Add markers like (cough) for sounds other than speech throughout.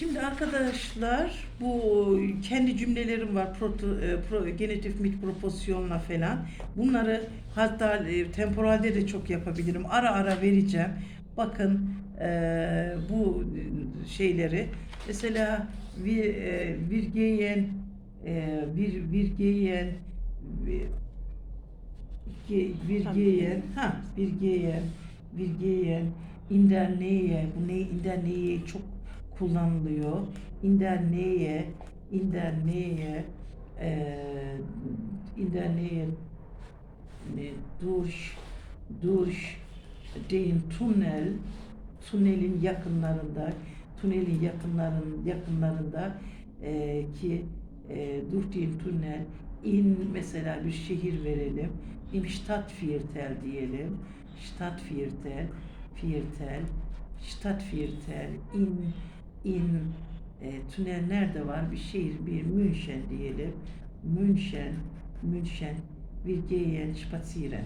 Şimdi arkadaşlar bu kendi cümlelerim var proto, e, pro, genetif mit proporsiyonla falan. Bunları hatta e, temporalde de çok yapabilirim. Ara ara vereceğim. Bakın e, bu şeyleri mesela bir e, virgeyen e, bir virgeyen Virgeyen, ha Virgeyen, Virgeyen, in der Nähe, bu ne in der Nähe çok kullanılıyor. In der Nähe, in der Nähe, eee in der Nähe, ne, durch, durch den Tunnel, tünelin yakınlarında, tünelin yakınların yakınlarında eee, ki eee durch den Tunnel in mesela bir şehir verelim. Im Stadtviertel diyelim. Stadtviertel, Viertel, Stadtviertel, in, in, e, tünel nerede var? Bir şehir, bir München diyelim. München, München, wir gehen spazieren.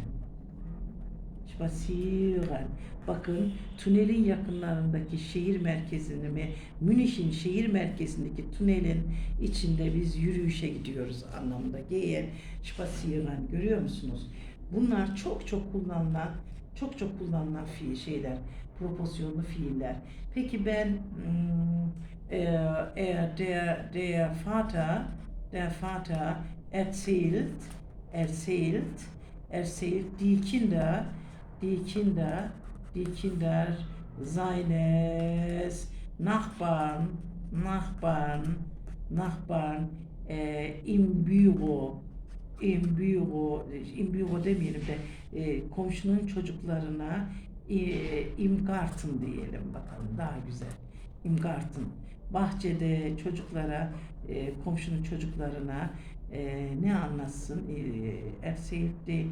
Spazieren. Bakın tünelin yakınlarındaki şehir merkezini ve Münih'in şehir merkezindeki tünelin içinde biz yürüyüşe gidiyoruz anlamında. Gehen, spazieren. Görüyor musunuz? Bunlar çok çok kullanılan, çok çok kullanılan şeyler, proporsiyonlu fiiller. Peki ben eğer der, der Vater, der Vater erzählt, erzählt, erzählt die Kinder, die Kinder, die Kinder seines Nachbarn, Nachbarn, Nachbarn äh, im Büro, im Büro, im Büro demeyelim de e, komşunun çocuklarına e, im Garten diyelim bakalım daha güzel. Im Garten. Bahçede çocuklara, e, komşunun çocuklarına e, ne anlatsın? E, erzählt den,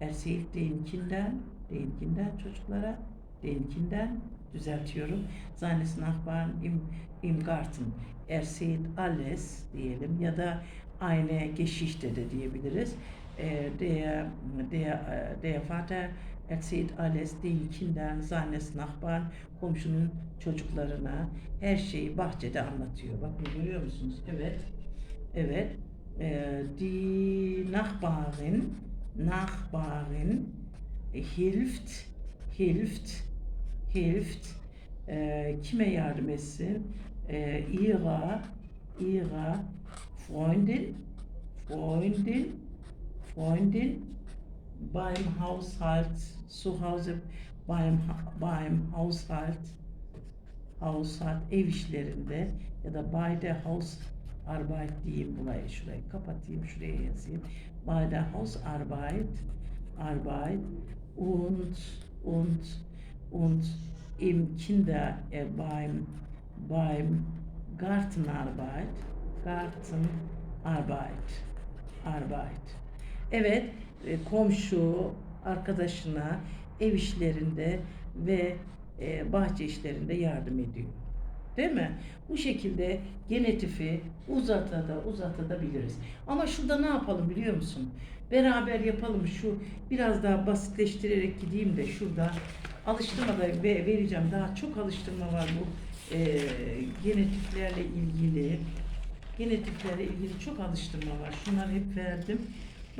erzählt den Kindern, den Kindern çocuklara, den Kindern düzeltiyorum. Seines Nachbarn im, im Garten. Erzählt alles diyelim ya da eine Geschichte de diyebiliriz. Der, der, der Vater erzählt alles den Kindern seines Nachbarn, komşunun çocuklarına her şeyi bahçede anlatıyor. Bakın görüyor musunuz? Evet. Evet. Äh, die Nachbarin, Nachbarin hilft, hilft, hilft. Äh, kime yardım etsin? Äh, ihrer, ihrer Freundin, Freundin, Freundin beim Haushalt zu Hause beim beim Haushalt Haushalt ev işlerinde ya da bei der Hausarbeit diyeyim burayı şurayı kapatayım şuraya yazayım. Bei der Hausarbeit Arbeit und und und im Kinder äh, beim beim Gartenarbeit Gartenarbeit Arbeit Evet komşu arkadaşına ev işlerinde ve e, bahçe işlerinde yardım ediyor. Değil mi? Bu şekilde genetifi uzata da uzata da biliriz. Ama şurada ne yapalım biliyor musun? Beraber yapalım şu biraz daha basitleştirerek gideyim de şurada alıştırma da ve- vereceğim. Daha çok alıştırma var bu e, genetiklerle ilgili. Genetiklerle ilgili çok alıştırma var. Şunları hep verdim.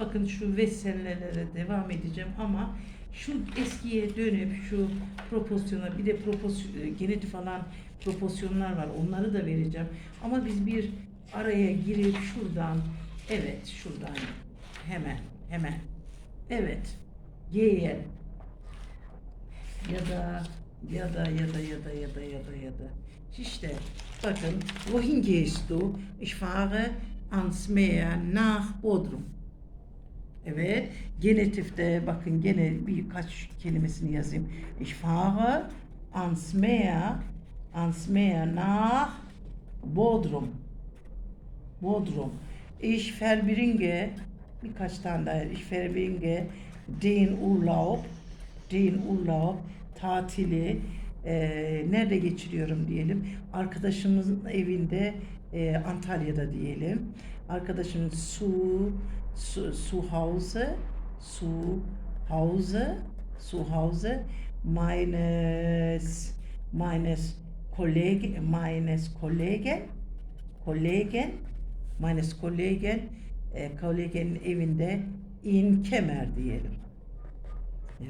Bakın şu veselelere devam edeceğim ama şu eskiye dönüp şu proporsiyona bir de proporsiyon, genetik falan proporsiyonlar var. Onları da vereceğim. Ama biz bir araya girip şuradan evet şuradan hemen hemen evet gehen ya da ya da ya da ya da ya da ya da ya da işte bakın wohin gehst du? Ich fahre ans Meer nach Bodrum. Evet. Genetifte bakın gene birkaç kelimesini yazayım. Ich fahre ans Meer, ans Meer nach Bodrum. Bodrum. Ich verbringe birkaç tane daha. Ich verbringe den Urlaub, den Urlaub tatili eee, nerede geçiriyorum diyelim. Arkadaşımızın evinde eee, Antalya'da diyelim. Arkadaşım su zu, zu Hause, zu Hause, zu Hause meines, meines Kollege, meines Kollegen, Kollegen, meines Kollegen, e, kollegenin evinde in kemer diyelim.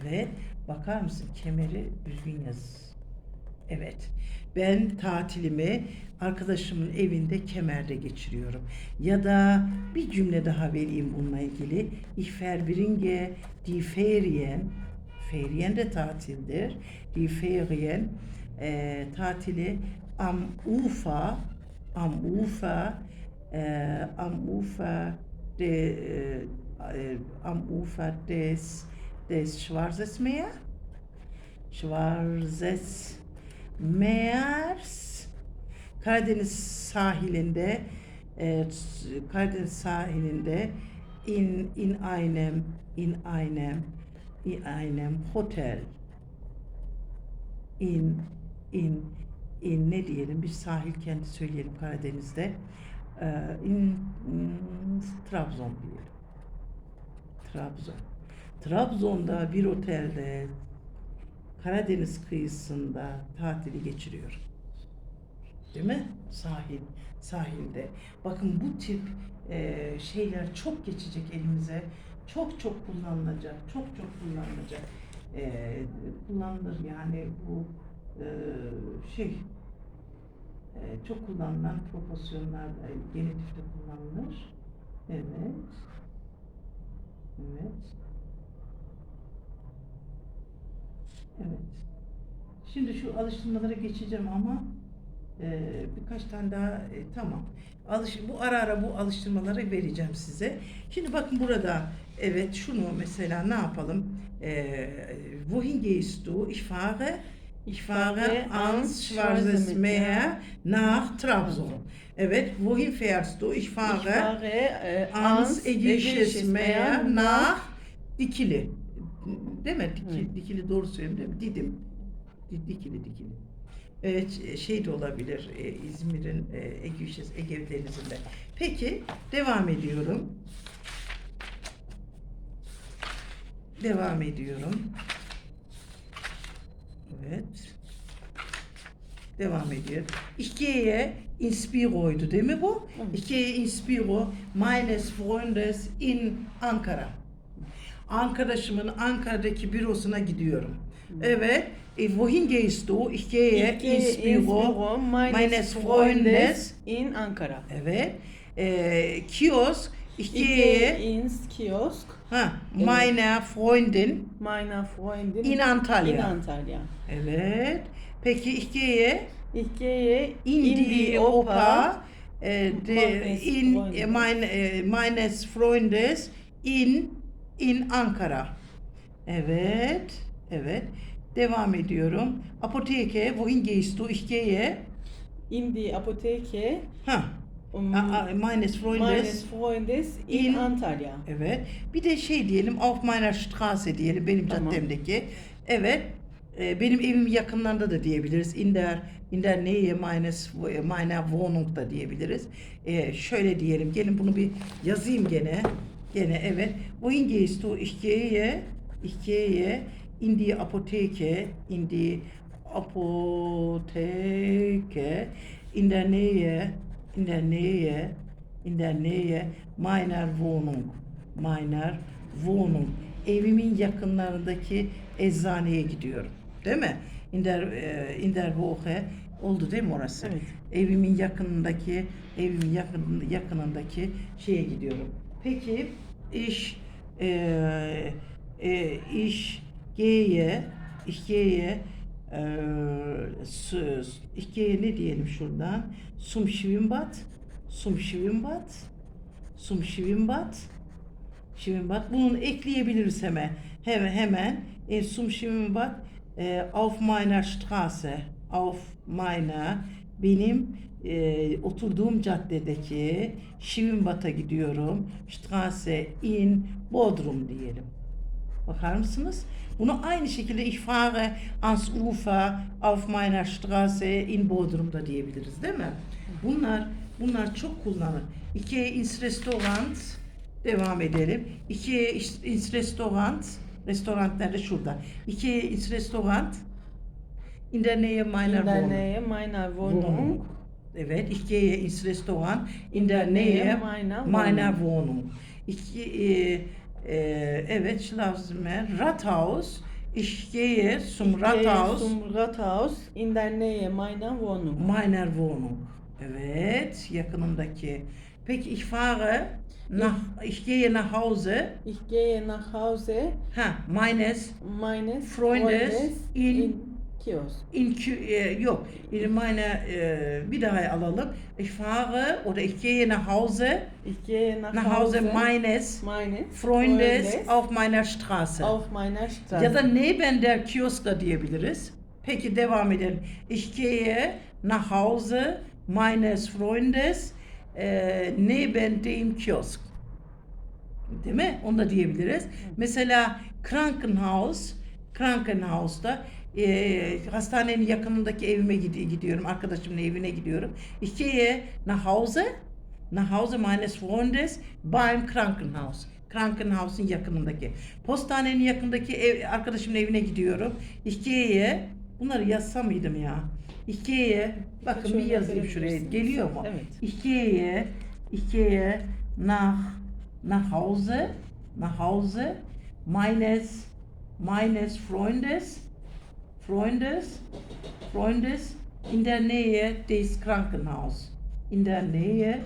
Evet, bakar mısın kemeri düzgün yaz. Evet, ben tatilimi arkadaşımın evinde kemerde geçiriyorum. Ya da bir cümle daha vereyim bununla ilgili. Ich verbringe die Ferien, Ferien de tatildir. Die Ferien, e, tatili am Ufer, am Ufer, e, am Ufer de, e, e, am Ufer des des Schwarzes Meer, Schwarzes Meers, Karadeniz sahilinde, e, Karadeniz sahilinde in in einem in einem in einem Hotel in in in ne diyelim bir sahil kenti söyleyelim Karadeniz'de Ee, in, in Trabzon diyelim. Trabzon. Trabzon'da bir otelde Karadeniz kıyısında tatili geçiriyorum. Değil mi? Sahil, sahilde. Bakın bu tip e, şeyler çok geçecek elimize. Çok çok kullanılacak. Çok çok kullanılacak. E, kullanılır yani bu e, şey e, çok kullanılan proporsiyonlar e, genitifte kullanılır. Evet. Evet. Evet. Şimdi şu alıştırmalara geçeceğim ama e, birkaç tane daha e, tamam. Alış, bu ara ara bu alıştırmaları vereceğim size. Şimdi bakın burada evet şunu mesela ne yapalım? E, wohin gehst du? Ich fahre Ich fahre ans Schwarzes Meer nach Trabzon. Evet, wohin fährst du? Ich Ich fahre fahre äh, ans Ägäisches Meer nach Dikili. Değil mi? Dikili, Evet. Dikili doğru söylüyorum değil mi? Didim. Di- Dikili, Dikili. Evet, şey de olabilir, e, İzmir'in e, Ege, Ege Denizi'nde. Peki, devam ediyorum. Devam ediyorum. Evet. Devam ediyor. Ich gehe ins Büro'ydu değil mi bu? Evet. Ich gehe ins Büro meines Freundes in Ankara. Arkadaşımın Ankara'daki bürosuna gidiyorum. Evet. E, wohin gehst du? Ich gehe, Ich ins Büro meines, meines Freundes in Ankara. Evet. E, Kiosk. Ich gehe ins Kiosk ha, meiner Freundin meiner Freundin in Antalya. in Antalya. Evet. Peki ich gehe Ich gehe in, die, Oper äh, de, in äh, mein, äh, meines Freundes in in Ankara. Evet. Evet. Devam ediyorum. Apoteke, wohin gehst du? Ich gehe. in die Apotheke Ha. um, meines Freundes. meines Freundes in, in- Antalya. Evet. Bir de şey diyelim, auf meiner Straße diyelim, benim Tamam. caddemdeki. Evet. e, benim evim yakınlarında da diyebiliriz. In der, in der Nähe meines, meiner Wohnung da diyebiliriz. E, şöyle diyelim, gelin bunu bir yazayım gene. Gene evet. Du? Ich gehe, ich gehe in die Apotheke, in die Apotheke, in der Nähe, in der Nähe, in der Nähe meiner Wohnung, meiner Wohnung. Evimin yakınlarındaki eczaneye gidiyorum. Değil mi? In der, e, in der Woche oldu değil mi orası? Evet. Evimin yakınındaki, evimin yakın, yakınındaki şeye gidiyorum. Peki iş e, e, iş gehe ich gehe e, ich gehe ne diyelim şuradan? Zum Schwimmbad zum Schwimmbad zum Schwimmbad Schwimmbad bunu ekleyebiliriz hemen. Hemen hemen e, zum Schwimmbad e, auf meiner Straße auf meiner benim e, oturduğum caddedeki Schwimmbad'a gidiyorum. Straße in Bodrum diyelim. Bakar mısınız? Bunu aynı şekilde ich fahre ans Ufer auf meiner Straße in Bodrum'da diyebiliriz değil mi? Bunlar bunlar çok kullanılır. Gehe ins Restaurant devam edelim. Gehe ins Restaurant restoran nerede şurada. Gehe ins Restaurant In der Nähe meiner in der Wohnung. Nähe meiner Wohnung. Wohnung. Evet, ich gehe ins Restaurant in der Nähe meiner Wohnung. Ich e, e, evet, Schlafzimmer, Rathaus. Ich gehe zum Ich gehe Rathaus zum Rathaus in der Nähe meiner Wohnung. meiner Wohnung. Evet, yakınımdaki. Peki ich fahre nach, ich gehe nach Hause, Ich gehe nach Hause ha, meines meines Freundes in- in Kiosk. in Kü- e, yok, in meine e, bir daha alalım. Ich fahre oder ich gehe nach Hause, Ich gehe nach, nach Hause meines meines Freundes auf meiner Straße. auf meiner Straße. Ya da neben der Kiosk da diyebiliriz. Peki devam edelim. Ich gehe nach Hause meines Freundes e, neben dem Kiosk. Değil mi? Onu da diyebiliriz. Mesela Krankenhaus, Krankenhaus'ta e, hastanenin yakınındaki evime gidi- gidiyorum. Arkadaşımın evine gidiyorum. Ich gehe nach Hause, nach Hause meines Freundes beim Krankenhaus. Krankenhaus'un yakınındaki. Postanenin yakındaki ev, arkadaşımın evine gidiyorum. Ich gehe, bunları yazsam mıydım ya? Ich gehe, bakın bir yazayım şuraya. Geliyor mu? Evet. Ich gehe, ich gehe nach, nach Hause, nach Hause meines, meines Freundes, Freundes, Freundes in der Nähe des Krankenhaus. In der Nähe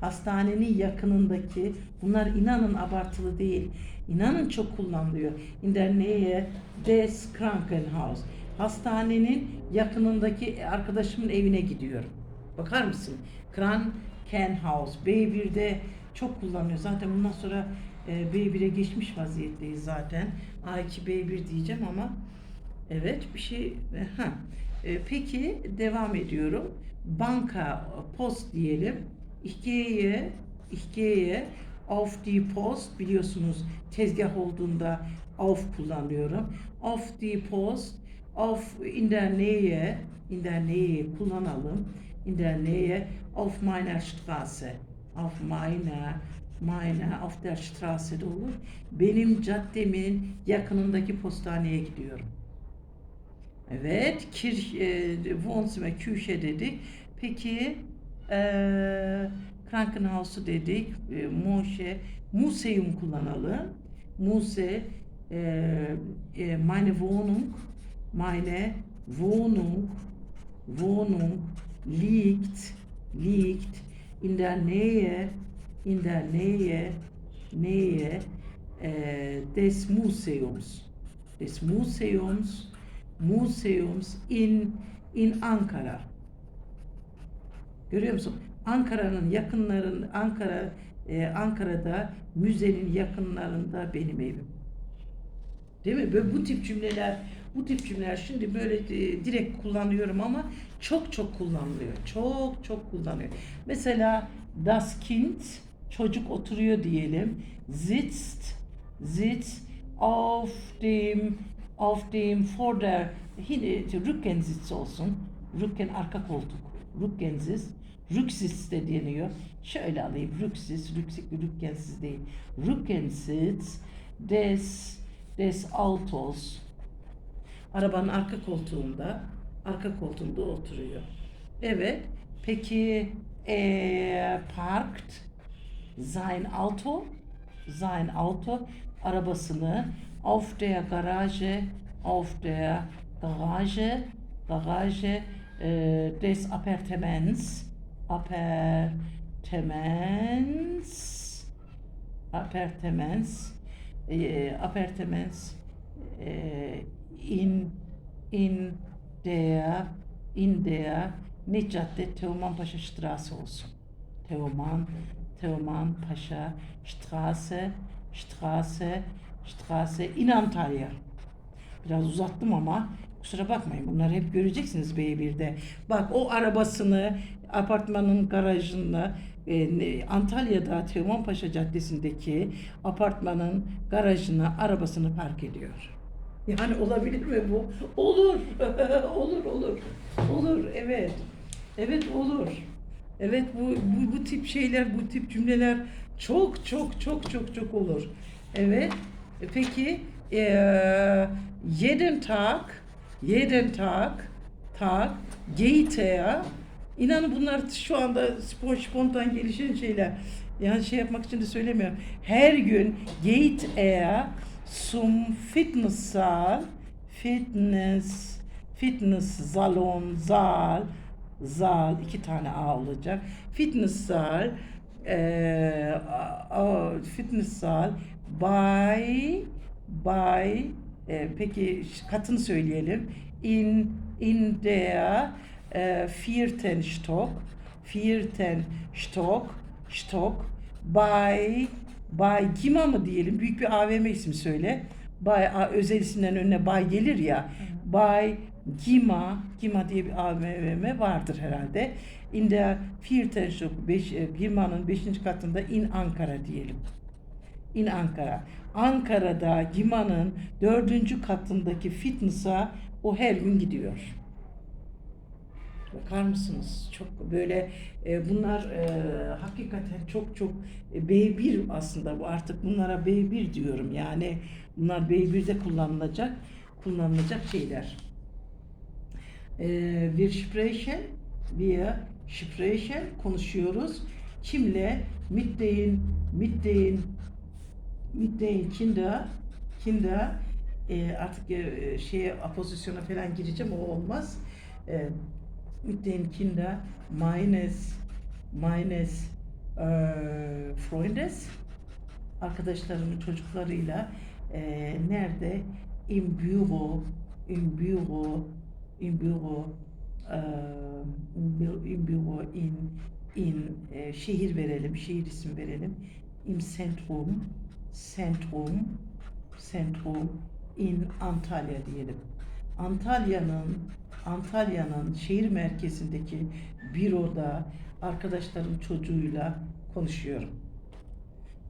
hastanenin yakınındaki bunlar inanın abartılı değil. İnanın çok kullanılıyor. In der Nähe des Krankenhaus. Hastanenin yakınındaki arkadaşımın evine gidiyorum. Bakar mısın? Krankenhaus. B1'de çok kullanıyor. Zaten bundan sonra e, B1'e geçmiş vaziyetteyiz zaten. A2 B1 diyeceğim ama Evet bir şey e, ha. E, peki devam ediyorum. Banka post diyelim. İch gehe auf die Post biliyorsunuz tezgah olduğunda auf kullanıyorum. Auf die Post auf in der Nähe in der Nähe kullanalım. In der Nähe auf meiner Straße. Auf meiner meiner auf der Straße de olur. Benim caddemin yakınındaki postaneye gidiyorum. Evet, Kirch, e, Wohnzimmer, Küche dedik. Peki, e, Krankenhaus'u dedik. E, Moshe, Museum kullanalım. Muse, e, e, meine Wohnung, meine Wohnung, Wohnung liegt, liegt in der Nähe, in der Nähe, Nähe e, des Museums. Des Museums, Museums in in Ankara. Görüyor musun? Ankara'nın yakınların Ankara e, Ankara'da müzenin yakınlarında benim evim. Değil mi? Böyle bu tip cümleler bu tip cümleler şimdi böyle e, direkt kullanıyorum ama çok çok kullanılıyor. Çok çok kullanıyor. Mesela das Kind çocuk oturuyor diyelim. Sitzt sitzt auf dem auf dem Vorder yine Rückensitz olsun. Rücken arka koltuk. Rückensitz. Rücksitz de deniyor. Şöyle alayım. Rücksitz, rüksikli rückensiz değil. Rückensitz des des Autos. Arabanın arka koltuğunda, arka koltuğunda oturuyor. Evet. Peki er parkt sein Auto, sein Auto arabasını auf der Garage, auf der Garage, Garage äh, des Appartements, Appartements, Appartements, äh, Appartements äh, in in der in der ne cadde Teoman Paşa Straße olsun. Teoman Teoman Paşa Straße Straße Straße in Antalya. Biraz uzattım ama kusura bakmayın bunları hep göreceksiniz B1'de. Bak o arabasını apartmanın garajında e, Antalya'da Teoman Paşa Caddesi'ndeki apartmanın garajına arabasını park ediyor. Yani olabilir mi bu? Olur. (laughs) olur, olur. Olur, evet. Evet olur. Evet bu, bu, bu tip şeyler, bu tip cümleler çok çok çok çok çok olur. Evet. E, Peki eee jeden Tag, jeden Tag Tag er İnanın bunlar şu anda spor spontan gelişen şeyler. Yani şey yapmak için de söylemiyorum. Her gün er zum Fitnesssaal, Fitness, Fitnesssalon, Saal, Saal iki tane A olacak. Fitnesssaal, eee a- Fitnesssaal by by e, peki katını söyleyelim. In in der e, vierten Stock, vierten Stock, Stock by by Gima mı diyelim? Büyük bir AVM ismi söyle. Bay a- özel isimlerin önüne bay gelir ya. Bay Gima, Gima diye bir AVM vardır herhalde. In der vierten Stock, beş, e, Gima'nın 5. katında in Ankara diyelim. İn Ankara. Ankara'da Gima'nın dördüncü katındaki fitness'a o her gün gidiyor. Bakar mısınız? Çok böyle e, bunlar e, hakikaten çok çok e, B1 aslında bu artık bunlara B1 diyorum. Yani bunlar B1'de kullanılacak kullanılacak şeyler. E, wir sprechen, wir sprechen konuşuyoruz. Kimle? Mit den, mit den Kinder, Kinder. E, artık e, şeye apozisyona falan gireceğim o olmaz. E, mit den Kinder meines meines e, Freundes. Arkadaşlarımın çocuklarıyla e, nerede? İm Büro im Büro im Büro e, im Büro in in e, şehir verelim şehir isim verelim. İm Zentrum Zentrum Zentrum in Antalya diyelim. Antalya'nın Antalya'nın şehir merkezindeki büroda arkadaşlarım çocuğuyla konuşuyorum.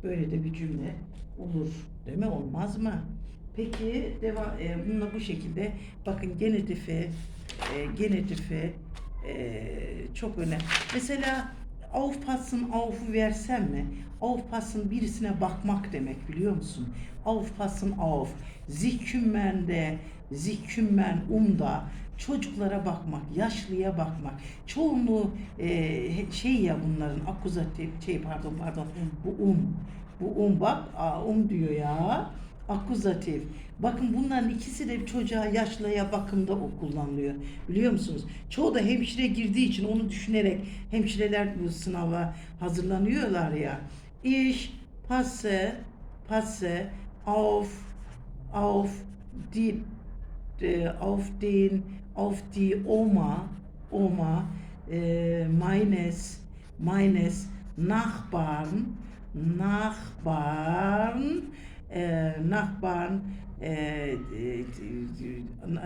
Böyle de bir cümle olur değil mi? Olmaz mı? Peki devam e, bununla bu şekilde bakın genetife e, genetife e, çok önemli. Mesela aufpassen auf versem mi? Aufpassen birisine bakmak demek biliyor musun? Aufpassen auf. Sich kümmern de, sich kümmern um da. Çocuklara bakmak, yaşlıya bakmak. Çoğunluğu e, şey ya bunların akuzatif, şey pardon pardon bu um. Bu um bak, aa, um diyor ya. Akuzatif. Bakın bunların ikisi de çocuğa yaşlıya bakımda o kullanılıyor. Biliyor musunuz? Çoğu da hemşire girdiği için onu düşünerek hemşireler bu sınava hazırlanıyorlar ya. Ich passe, passe auf, auf die, äh, auf den, auf die Oma, Oma äh, meines, meines Nachbarn, Nachbarn, e, Nachbarn e, e,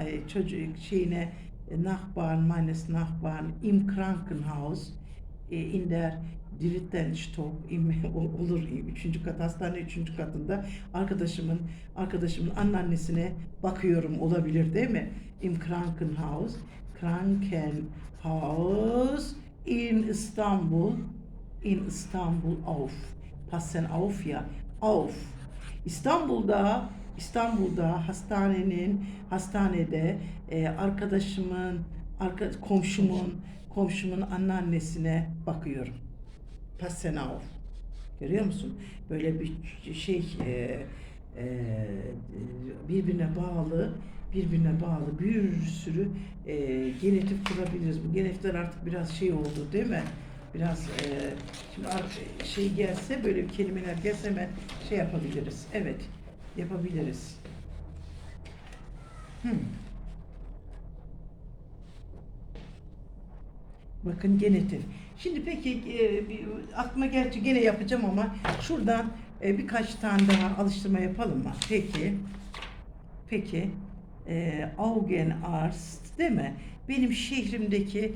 e, çocuk şeyine e, Nachbarn meines Nachbarn im Krankenhaus e, in der dritten Stock im, (laughs) olur üçüncü kat hastane üçüncü katında arkadaşımın arkadaşımın anneannesine bakıyorum olabilir değil mi? Im Krankenhaus Krankenhaus in İstanbul in İstanbul auf passen auf ya auf İstanbul'da İstanbul'da hastanenin hastanede e, arkadaşımın arka, komşumun komşumun anneannesine bakıyorum. Passen auf. Görüyor musun? Böyle bir şey e, e, birbirine bağlı birbirine bağlı bir sürü e, genetif kurabiliriz. Bu genetikler artık biraz şey oldu değil mi? Biraz e, şimdi şey gelse böyle kelimeler gelse hemen şey yapabiliriz. Evet yapabiliriz. Hmm. Bakın genetik. Şimdi peki e, aklıma gerçi gene yapacağım ama şuradan e, birkaç tane daha alıştırma yapalım mı? Peki. Peki. E, Augenarzt değil mi? Benim şehrimdeki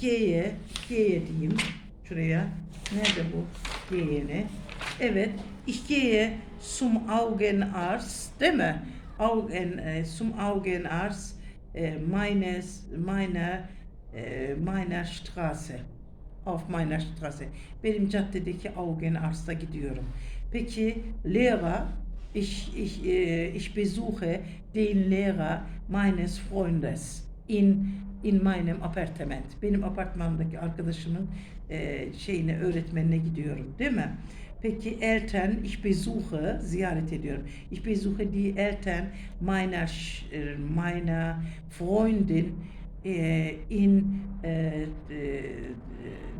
G'ye, G'ye diyeyim. Şuraya. Nerede bu G'ye Evet. Gehe zum Augenarzt değil mi? Augen, e, zum Augenarzt e, meines, meiner, e, meiner Straße. Auf meiner Straße. Benim caddedeki Augenarzt'a gidiyorum. Peki Lehrer, ich, ich, e, ich besuche den Lehrer meines Freundes in in meinem Appartement. Benim apartmandaki arkadaşımın e, şeyine öğretmenine gidiyorum, değil mi? Peki Eltern, ich besuche, ziyaret ediyorum. Ich besuche die Eltern meiner, e, meiner Freundin e, in e, e,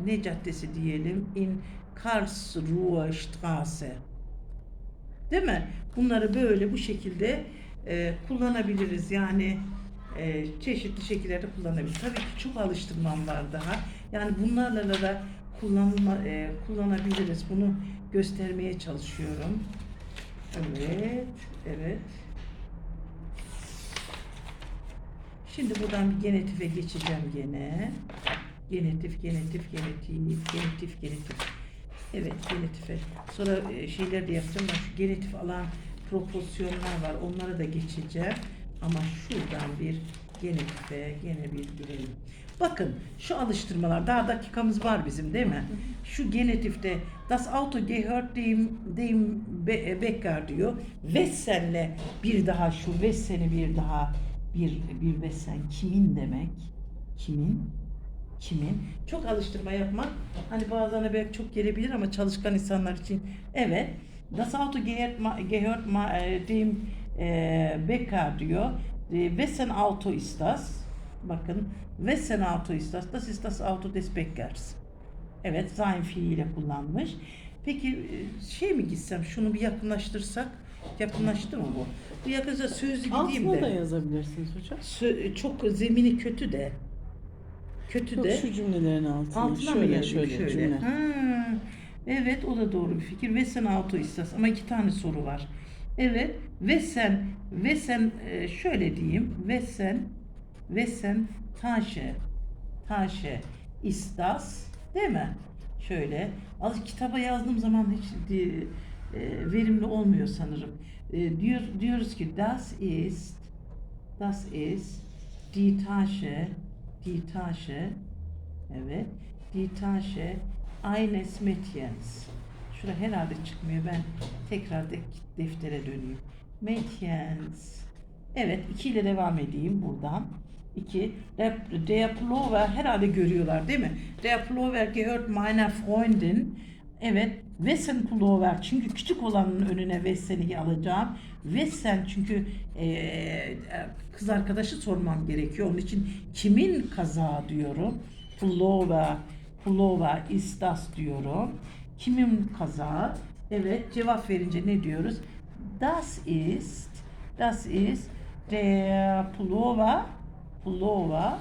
ne caddesi diyelim? In Karlsruhe Straße. Değil mi? Bunları böyle bu şekilde e, kullanabiliriz. Yani e, çeşitli şekillerde kullanabiliriz. Tabii ki çok alıştırmam var daha. Yani bunlarla da kullanma, e, kullanabiliriz. Bunu göstermeye çalışıyorum. Evet, evet. Şimdi buradan bir genetife geçeceğim gene. Genetif, genetif, genetif, genetif, genetif. Evet, genetife. Sonra e, şeyler de yapacağım. Ben şu genetif alan proporsiyonlar var. Onlara da geçeceğim. Ama şuradan bir genetife gene bir girelim. Bakın şu alıştırmalar daha dakikamız var bizim değil mi? Şu genetifte das Auto gehört dem, dem Be- e, Becker diyor. Wessen'le bir daha şu Wessen'i bir daha bir bir Wessen kimin demek? Kimin? Kimin? Çok alıştırma yapmak hani bazen belki çok gelebilir ama çalışkan insanlar için evet. Das Auto gehört, ma- gehört ma- e, dem e, Becker diyor. E, Wessen Auto ist das? Bakın. Wessen Auto ist das? Das ist das Auto des Beckers. Evet, sein fiiliyle kullanmış. Peki e, şey mi gitsem, şunu bir yakınlaştırsak? Yakınlaştı mı bu? Bu yakınsa sözlü gideyim Altına da de. yazabilirsiniz hocam. Sö- çok zemini kötü de. Kötü Yok de. şu cümlelerin altına. Altına mı şöyle, yazayım şöyle, şöyle? cümle. Ha, evet o da doğru bir fikir. Ve sen auto istas ama iki tane soru var. Evet ve sen ve sen e, şöyle diyeyim ve sen ve sen taşe taşe istas değil mi? Şöyle al kitaba yazdığım zaman hiç e, verimli olmuyor sanırım. E, diyor diyoruz ki das ist das ist die Tasche die Tasche Evet. Die Tasche eines Mädchens. Şurada herhalde çıkmıyor. Ben tekrar de deftere döneyim. Mädchens. Evet. iki ile devam edeyim buradan. İki. Der, der Pullover herhalde görüyorlar değil mi? Der Pullover gehört meiner Freundin. Evet. Wessen Pullover. Çünkü küçük olanın önüne Wessen'i alacağım. Wessen çünkü eee, kız arkadaşı sormam gerekiyor. Onun için kimin kazağı diyorum. Pullover, pullover ist das diyorum. Kimin kazağı? Evet, cevap verince ne diyoruz? Das ist, das ist der Pullover, Pullover,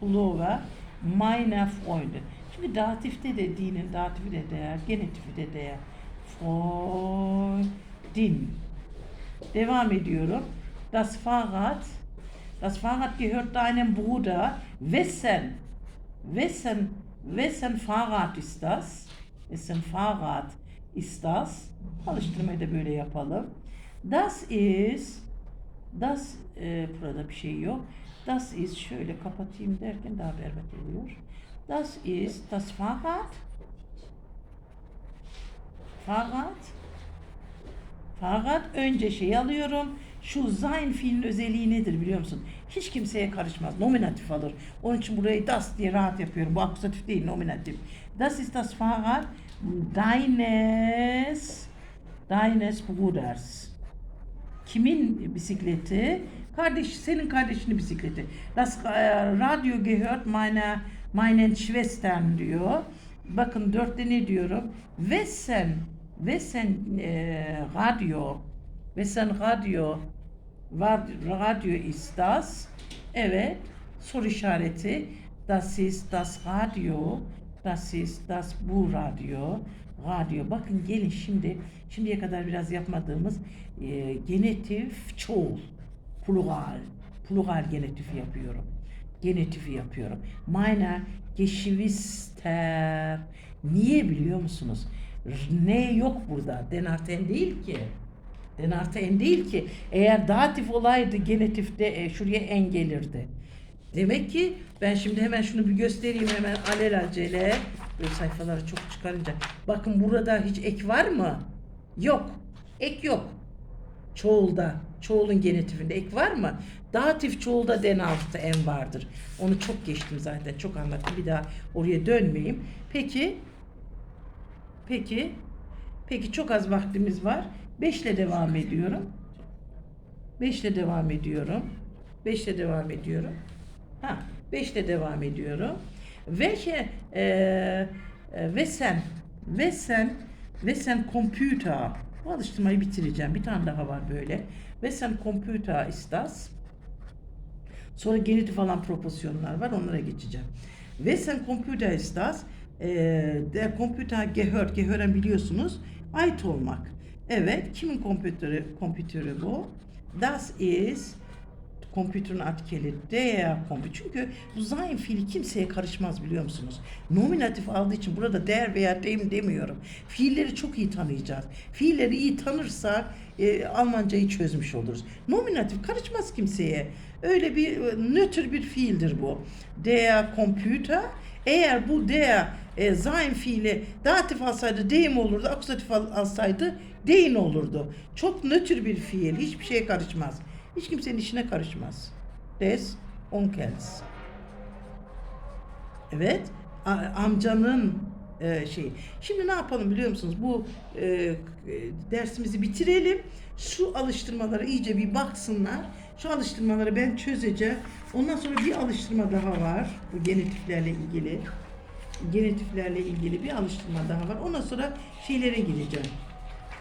Pullover meiner Freunde. Çünkü datifte de dinin datifi de değer, genetifi de değer. Freundin. Devam ediyorum. Das Fahrrad, das Fahrrad gehört deinem Bruder. Wessen, wessen, wessen Fahrrad ist das? Wessen Fahrrad ist das? Alıştırmayı da böyle yapalım. Das ist, das, e, burada bir şey yok. Das ist, şöyle kapatayım derken daha berbat oluyor. Das ist das Fahrrad. Fahrrad. Fakat önce şey alıyorum. Şu sein fiilin özelliği nedir biliyor musun? Hiç kimseye karışmaz. Nominatif alır. Onun için burayı das diye rahat yapıyorum. Bu akusatif değil, nominatif. Das ist das Fahrrad deines deines Bruders. Kimin bisikleti? Kardeş, senin kardeşinin bisikleti. Das e, Radio gehört meiner meinen Schwestern diyor. Bakın dörtte ne diyorum? Wessen Wessen e, Radio Wessen Radio var Radio ist das? Evet. Soru işareti. Das ist das Radio. Das ist das bu radyo. Radyo. Bakın gelin şimdi şimdiye kadar biraz yapmadığımız e, genetif çoğul. Plural. Plural genetifi yapıyorum. Genetifi yapıyorum. Meine Geschwister. Niye biliyor musunuz? Ne yok burada? Denarten değil ki. Denarten değil ki. Eğer datif olaydı genetifte e, şuraya en gelirdi. Demek ki ben şimdi hemen şunu bir göstereyim hemen alelacele. Böyle sayfaları çok çıkarınca. Bakın burada hiç ek var mı? Yok. Ek yok. Çoğulda, çoğulun genetifinde ek var mı? Datif çoğulda den en vardır. Onu çok geçtim zaten. Çok anlattım. Bir daha oraya dönmeyeyim. Peki Peki. Peki çok az vaktimiz var. 5 ile devam ediyorum. 5 ile devam ediyorum. 5 ile devam ediyorum. Ha, 5 ile devam ediyorum. Ve şey, e, e, ve sen ve sen ve sen computer bu alıştırmayı bitireceğim. Bir tane daha var böyle. Ve sen computer istas. Sonra genitif falan proporsiyonlar var. Onlara geçeceğim. Ve sen computer istas. E, der computer gehört. Gehören biliyorsunuz. Ait olmak. Evet. Kimin kompütörü, kompütörü bu? Das ist kompütürün artikeli der kompütür. Çünkü bu zayin fiili kimseye karışmaz biliyor musunuz? Nominatif aldığı için burada der veya dem demiyorum. Fiilleri çok iyi tanıyacağız. Fiilleri iyi tanırsak e, Almancayı çözmüş oluruz. Nominatif karışmaz kimseye. Öyle bir e, nötr bir fiildir bu. Der Computer eğer bu der e, zayin fiili datif alsaydı dem olurdu, akusatif al- alsaydı dein olurdu. Çok nötr bir fiil, hiçbir şeye karışmaz. Hiç kimsenin işine karışmaz. Des onkels. Evet, amcanın e, şeyi. Şimdi ne yapalım biliyor musunuz? Bu e, e, dersimizi bitirelim. Şu alıştırmalara iyice bir baksınlar. Şu alıştırmaları ben çözeceğim. Ondan sonra bir alıştırma daha var. Bu genetiklerle ilgili. Genetiklerle ilgili bir alıştırma daha var. Ondan sonra şeylere gireceğim.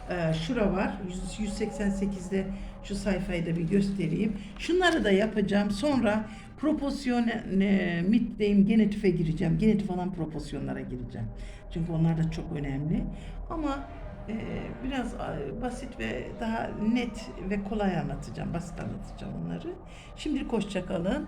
Ee, şura var. 100 188'de şu sayfayı da bir göstereyim. Şunları da yapacağım. Sonra proporsiyon e, middeyim genetife gireceğim. Genetif olan proporsiyonlara gireceğim. Çünkü onlar da çok önemli. Ama e, biraz e, basit ve daha net ve kolay anlatacağım. Basit anlatacağım onları. Şimdilik hoşça kalın.